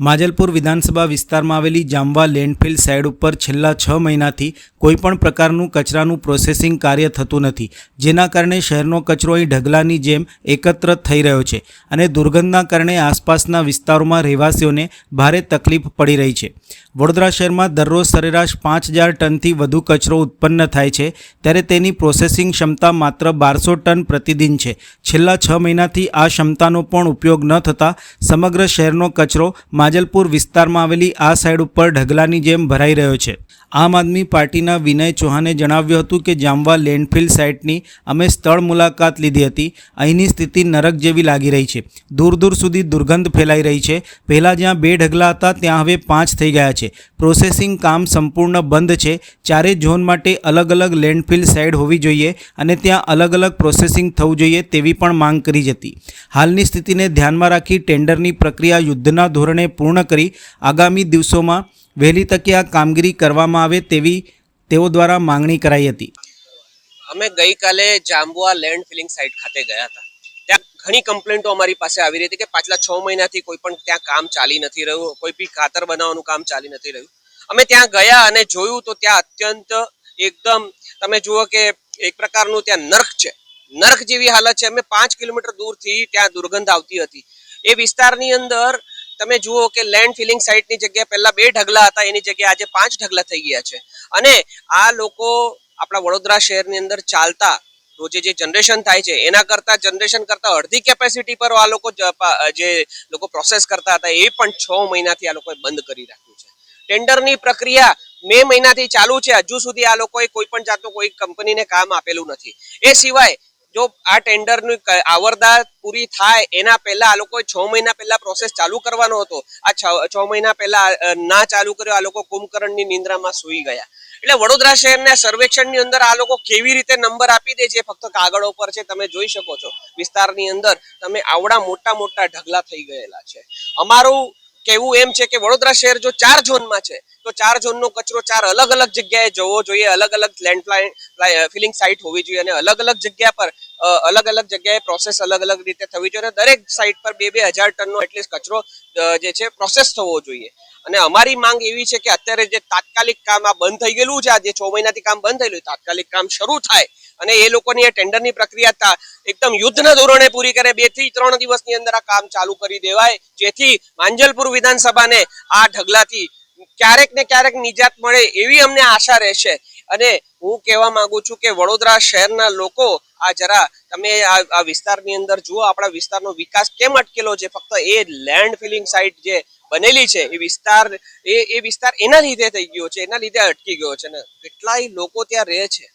માજલપુર વિધાનસભા વિસ્તારમાં આવેલી જામવા લેન્ડફિલ સાઇડ ઉપર છેલ્લા છ મહિનાથી કોઈપણ પ્રકારનું કચરાનું પ્રોસેસિંગ કાર્ય થતું નથી. જેના કારણે શહેરનો કચરો અહીં ઢગલાની જેમ એકત્ર થઈ રહ્યો છે અને દુર્ગંધના કારણે આસપાસના વિસ્તારોમાં રહેવાસીઓને ભારે તકલીફ પડી રહી છે. વડોદરા શહેરમાં દરરોજ સરેરાશ પાંચ હજાર ટનથી વધુ કચરો ઉત્પન્ન થાય છે, ત્યારે તેની પ્રોસેસિંગ ક્ષમતા માત્ર બારસો ટન પ્રતિદિન છે. છેલ્લા છ મહિનાથી આ ક્ષમતાનો પણ ઉપયોગ ન થતાં સમગ્ર શહેરનો કચરો માજલપુર વિસ્તારમાં આવેલી આ સાઇડ ઉપર ઢગલાની જેમ ભરાઈ રહ્યો છે. આમ આદમી પાર્ટીના વિનય ચૌહાણે જણાવ્યું હતું કે જામવા લેન્ડફિલ સાઇટની અમે સ્થળ મુલાકાત લીધી હતી. અહીંની સ્થિતિ નરક જેવી લાગી રહી છે. દૂર દૂર સુધી દુર્ગંધ ફેલાઈ રહી છે. પહેલાં જ્યાં બે ઢગલા હતા, ત્યાં હવે પાંચ થઈ ગયા છે. પ્રોસેસિંગ કામ સંપૂર્ણ બંધ છે. ચારે ઝોન માટે અલગ અલગ લેન્ડફિલ સાઇડ હોવી જોઈએ અને ત્યાં અલગ અલગ પ્રોસેસિંગ થવું જોઈએ તેવી પણ માંગ કરી હતી. હાલની સ્થિતિને ધ્યાનમાં રાખી ટેન્ડરની પ્રક્રિયા યુદ્ધના ધોરણે પૂર્ણ કરી આગામી દિવસોમાં વહેલી તકે આ કામગીરી કરવામાં આવે તેવી તેઓ દ્વારા માંગણી કરાઈ હતી. અમે ગઈકાલે જાંબુઆ લેન્ડ ફિલિંગ સાઇટ ખાતે ગયા હતા. ત્યાં ઘણી કમ્પ્લેન્ટો અમારી પાસે આવી રહી હતી કે પાછલા છ મહિનાથી કોઈ પણ ત્યાં કામ ચાલી નથી રહ્યું, કોઈ બી ખાતર બનાવવાનું કામ ચાલી નથી રહ્યું. અમે ત્યાં ગયા અને જોયું તો ત્યાં અત્યંત એકદમ તમે જુઓ કે એક પ્રકારનું ત્યાં નર્ક છે. નર્ક જેવી હાલત છે. અમે પાંચ કિલોમીટર દૂરથી ત્યાં દુર્ગંધ આવતી હતી. એ વિસ્તારની અંદર તમે જુઓ કે લેન્ડ ફિલિંગ સાઇટની જગ્યાએ પહેલા બે ઢગલા હતા, એની જગ્યાએ આજે પાંચ ઢગલા થઈ ગયા છે. અને આ લોકો આપણા વડોદરા શહેરની અંદર ચાલતા, રોજે જે જનરેશન થાય છે, એના કરતાં જનરેશન કરતાં અડધી કેપેસિટી પર આ લોકો જે લોકો પ્રોસેસ કરતા હતા, એ પણ છ મહિનાથી આ લોકોએ બંધ કરી રાખ્યું છે. ટેન્ડરની પ્રક્રિયા મે મહિનાથી ચાલુ છે, હજુ સુધી આ લોકોએ કોઈ પણ જાતનું કોઈ કંપનીને કામ આપેલું નથી. એ સિવાય જો આ ટેન્ડરની આવરદા પૂરી થાય, એના પહેલા આ લોકોએ છ મહિના પહેલા પ્રોસેસ ચાલુ કરવાનો હતો. આ છ મહિના પહેલા ના ચાલુ કર્યો, આ લોકો કુંભકર્ણની નિંદ્રામાં સૂઈ ગયા. એટલે વડોદરા શહેરના સર્વેક્ષણની અંદર આ લોકો કેવી રીતે નંબર આપી દે છે ફક્ત કાગળો પર છે, તમે જોઈ શકો છો. વિસ્તારની અંદર તમે આવડા મોટા મોટા ઢગલા થઈ ગયેલા છે. અમારું કહેવું એમ છે કે વડોદરા શહેર જો ચાર ઝોનમાં છે, તો ચાર ઝોનનો કચરો ચાર અલગ અલગ જગ્યાએ જવો જોઈએ, અલગ અલગ લેન્ડ ફિલિંગ સાઇટ હોવી જોઈએ અને અલગ અલગ જગ્યા પર અલગ અલગ જગ્યાએ પ્રોસેસ અલગ અલગ રીતે થવી જોઈએ દરેક સાઇટ પર બે બે હજાર ટનનો એટલીસ્ટ કચરો જે છે પ્રોસેસ થવો જોઈએ. અને અમારી માંગ એવી છે કે અત્યારે જે તાત્કાલિક કામ આ બંધ થઈ ગયેલું છે, આ જે છ મહિનાથી કામ બંધ થયેલું તાત્કાલિક કામ શરૂ થાય અને એ લોકોની એ ટેન્ડરની પ્રક્રિયા એકદમ યુદ્ધના ધોરણે પૂરી કરે, બેથી ત્રણ દિવસની અંદર આ કામ ચાલુ કરી દેવાય, જેથી માંજલપુર વિધાનસભાને આ ઢગલાથી ક્યારેક ને ક્યારેક નિજાત મળે એવી અમને આશા રહેશે. અને હું કહેવા માંગુ છું કે વડોદરા શહેરના લોકો આ જરા તમે આ વિસ્તારની અંદર જુઓ, આપણા વિસ્તારનો વિકાસ કેમ અટકેલો છે, ફક્ત એ લેન્ડ ફિલિંગ સાઇટ જે બનેલી છે. એ વિસ્તાર, એ એ વિસ્તાર એના લીધે થઈ ગયો છે, એના લીધે અટકી ગયો છે ને કેટલાય લોકો ત્યાં રહે છે.